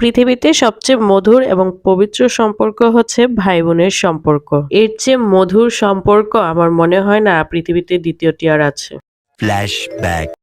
পৃথিবীতে সবচেয়ে মধুর এবং পবিত্র সম্পর্ক হচ্ছে ভাই বোনের সম্পর্ক। এর চেয়ে মধুর সম্পর্ক আমার মনে হয় না পৃথিবীতে দ্বিতীয়টি আর আছে.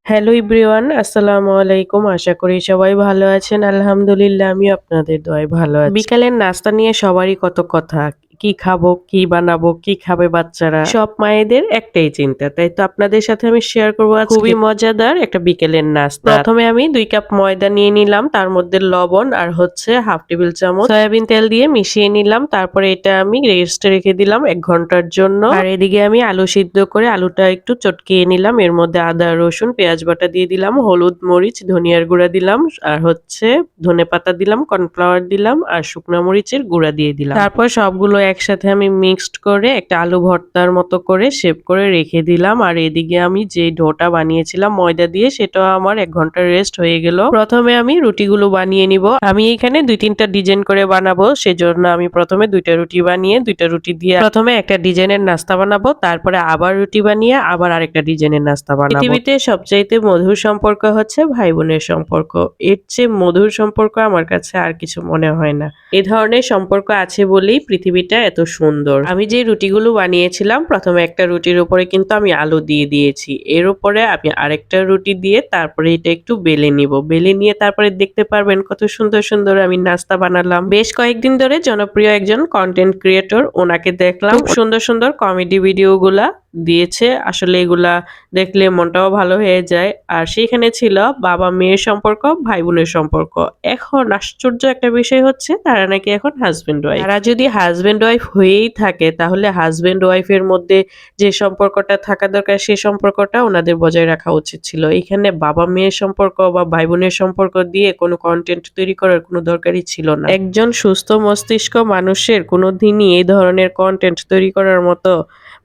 হ্যালো ইব্রিওয়ান আসসালামু আলাইকুম। আশা করি সবাই ভালো আছেন। আলহামদুলিল্লাহ আমি আপনাদের দয় ভালো আছি। বিকালের নাস্তা নিয়ে সবারই কত কথা। কি খাব কি বানাবো কি খাবে বাচ্চারা? সব মায়েদের একটাই চিন্তা। তাই তো আপনাদের সাথে আমি শেয়ার করব খুবই মজাদার একটা বিকেলের নাস্তা। প্রথমে আমি দুই কাপ ময়দা নিয়ে নিলাম তার মধ্যে লবণ আর হচ্ছে হাফ টেবিল চামচ সয়াবিন তেল দিয়ে মিশিয়ে নিলাম। তারপরে এটা আমি রেস্টে রেখে দিলাম এক ঘণ্টার জন্য। আর এদিকে আমি আলু সিদ্ধ করে আলুটা একটু চটকিয়ে নিলাম। এর মধ্যে আদা রসুন পেঁয়াজ বাটা দিয়ে দিলাম হলুদ মরিচ ধনিয়ার গুঁড়া দিলাম আর হচ্ছে ধনে পাতা দিলাম কর্নফ্লাওয়ার দিলাম আর শুকনো মরিচের গুঁড়া দিয়ে দিলাম। তারপর সবগুলো একসাথে আমি মিক্সড করে একটা আলু ভর্তার মতো করে শেপ করে রেখে দিলাম। আর এদিকে আমি যে ডোটা বানিয়েছিলাম, ময়দা দিয়ে, সেটা আমার এক ঘণ্টা রেস্ট হয়ে গেল। প্রথমে আমি রুটিগুলো বানিয়ে নিব। আমি এখানে দুই তিনটা ডিজাইন করে বানাবো, সেজন্য আমি প্রথমে দুইটা রুটি বানিয়ে, দুইটা রুটি দিয়ে প্রথমে একটা ডিজাইনের নাস্তা বানাবো, তারপরে আবার রুটি বানিয়ে আবার আরেকটা ডিজাইনের নাস্তা বানাবো। পৃথিবীতে সবচাইতে মধুর সম্পর্ক হচ্ছে ভাই বোনের সম্পর্ক। এর চেয়ে মধুর সম্পর্ক আমার কাছে আর কিছু মনে হয় না। এ ধরনের সম্পর্ক আছে বলেই পৃথিবীটা এত সুন্দর। আমি যে রুটিগুলো বানিয়েছিলাম প্রথমে একটা রুটির উপরে কিন্তু আমি আলু দিয়ে দিয়েছি। এর উপরে আমি আরেকটা রুটি দিয়ে তারপরে এটা একটু বেলে নিব। বেলে নিয়ে তারপরে দেখতে পারবেন কত সুন্দর সুন্দর আমি নাস্তা বানালাম। বেশ কয়েকদিন ধরে জনপ্রিয় একজন কন্টেন্ট ক্রিয়েটর ওনাকে দেখলাম। সুন্দর সুন্দর কমেডি ভিডিওগুলা দিয়েছে। আসলে এগুলা দেখলে মনটাও ভালো হয়ে যায়। আর সেইখানে ছিল বাবা মেয়ের সম্পর্ক, ভাই বোনের সম্পর্ক। এখন আশ্চর্য একটা বিষয় হচ্ছে, তারা নাকি এখন হাজবেন্ড ওয়াইফ তারা যদি হাজবেন্ড ওয়াইফ হয়েই থাকে, তাহলে হাজবেন্ড ওয়াইফের মধ্যে যে সম্পর্কটা থাকা দরকার সেই সম্পর্কটা ওনাদের বজায় রাখা উচিত ছিল। এখানে বাবা মেয়ের সম্পর্ক বা ভাই বোনের সম্পর্ক দিয়ে কোনো কন্টেন্ট তৈরি করার কোনো দরকারই ছিল না। একজন সুস্থ মস্তিষ্ক মানুষের কোনো দিনই এই ধরনের কন্টেন্ট তৈরি করার মতো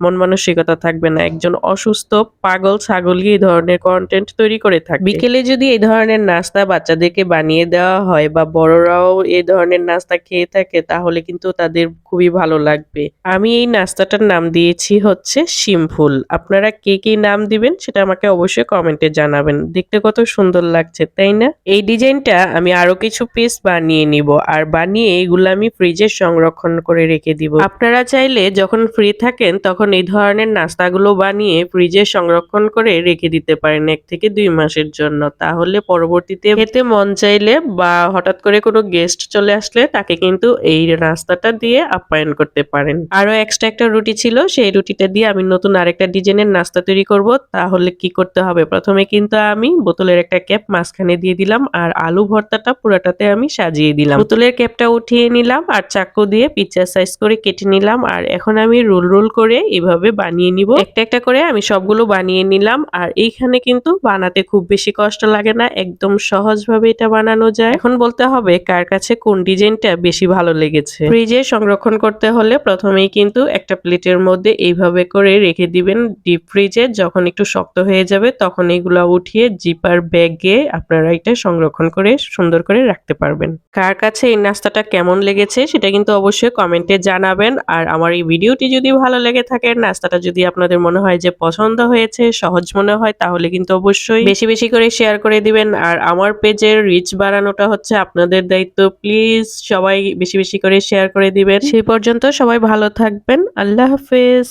মন মানসিকতা থাকবে না। একজন অসুস্থ, পাগল ছাগলই এই ধরনের কন্টেন্ট তৈরি করে থাকে। বিকেলে যদি এই ধরনের নাস্তা বাচ্চাদেরকে বানিয়ে দেওয়া হয় বা বড়রাও এই ধরনের নাস্তা খেয়ে থাকে, তাহলে কিন্তু তাদের খুবই ভালো লাগবে। আমি এই নাস্তাটার নাম দিয়েছি হচ্ছে শিমফুল। আপনারা কে কে নাম দিবেন সেটা আমাকে অবশ্যই কমেন্টে জানাবেন। দেখতে কত সুন্দর লাগছে, তাই না? এই ডিজাইনটা আমি আরও কিছু পিস বানিয়ে নিব আর বানিয়ে এগুলো আমি ফ্রিজে সংরক্ষণ করে রেখে দিব। আপনারা চাইলে যখন ফ্রি থাকেন, তখন এই ধরনের নাস্তাগুলো বানিয়ে ফ্রিজে সংরক্ষণ করে রেখে দিতে পারেন এক থেকে দুই মাসের জন্য। তাহলে পরবর্তীতে খেতে মন চাইলে বা হঠাৎ করে কোনো গেস্ট চলে আসলে তাকে কিন্তু এই নাস্তাটা দিয়ে আপ্যায়ন করতে পারেন। আরও এক্সট্রা একটা রুটি ছিল, সেই রুটিটা দিয়ে আমি নতুন আরেকটা ডিজাইনের নাস্তা তৈরি করব। তাহলে কি করতে হবে? প্রথমে কিন্তু আমি বোতলের একটা ক্যাপ মাঝখানে দিয়ে দিলাম আর আলু ভর্তাটা পুরাটাতে আমি সাজিয়ে দিলাম। বোতলের ক্যাপটা উঠিয়ে নিলাম আর চাকু দিয়ে পিৎজা সাইজ করে কেটে নিলাম। আর এখন আমি রোল রোল করে এভাবে বানিয়ে নিব। একটা একটা করে আমি সবগুলো বানিয়ে নিলাম। আর এইখানে কিন্তু বানাতে খুব বেশি কষ্ট লাগে না। একদম সহজভাবে এটা বানানো যায়। এখন বলতে হবে কার কাছে কোন ডিজাইনটা বেশি ভালো লেগেছে। ফ্রিজে সংরক্ষণ করতে হলে প্রথমেই কিন্তু একটা প্লেটের মধ্যে এইভাবে করে রেখে দিবেন। ডিপ ফ্রিজে যখন একটু শক্ত হয়ে যাবে তখন এগুলো উঠিয়ে জিপার ব্যাগে আপনারা এটা সংরক্ষণ করে সুন্দর করে রাখতে পারবেন। কার কাছে এই নাস্তাটা কেমন লেগেছে সেটা কিন্তু অবশ্যই কমেন্টে জানাবেন। আর আমার এই ভিডিওটি যদি ভালো লেগে থাকে নাস্তাটা যদি আপনাদের মনে হয় যে পছন্দ হয়েছে, সহজ মনে হয়, তাহলে কিন্তু অবশ্যই বেশি বেশি করে শেয়ার করে দিবেন। আর আমার পেজের রিচ বাড়ানোটা হচ্ছে আপনাদের দায়িত্ব। প্লিজ সবাই বেশি বেশি করে শেয়ার করে দিবেন। সেই পর্যন্ত সবাই ভালো থাকবেন। আল্লাহ হাফেজ।